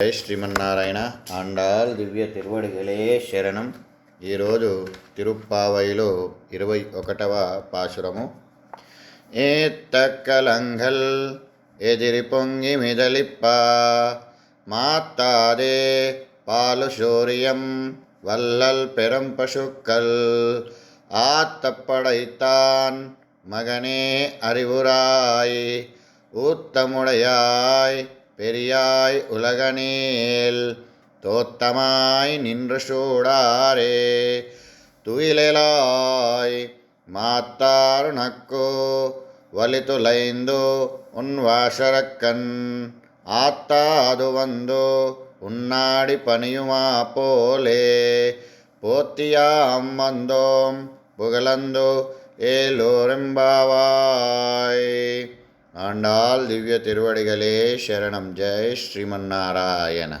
జై శ్రీమన్నారాయణ ఆండాల్ దివ్య తిరువడిగలే శరణం ఈరోజు తిరుప్పావైలో ఇరవై ఒకటవ పాశురము ఏత్తక్కలంగల్ ఎదిరి పొంగి మిదలిప్ప மாத்தாதே பாலுஷோரியம் வல்லல் பெரும் பசுக்கள் ஆத்தப்படைத்தான் மகனே அறிவுராய் ஊத்தமுடையாய் பெரியாய் உலகனேல் தோத்தமாய் நின்று சூடாரே துயிலாய் மாத்தாருணக்கோ வலிதுலைந்து உன் வாசரக்கண் ஆத்தாது வந்தோ உன்னாடி பணியுமா போலே. போத்தியாம் வந்தோம் புகழந்தோ ஏலோரெம்பாவாய் ஆண்டாள் திவ்ய திருவடிகளே சரணம். ஜெய் ஸ்ரீமன்னாராயண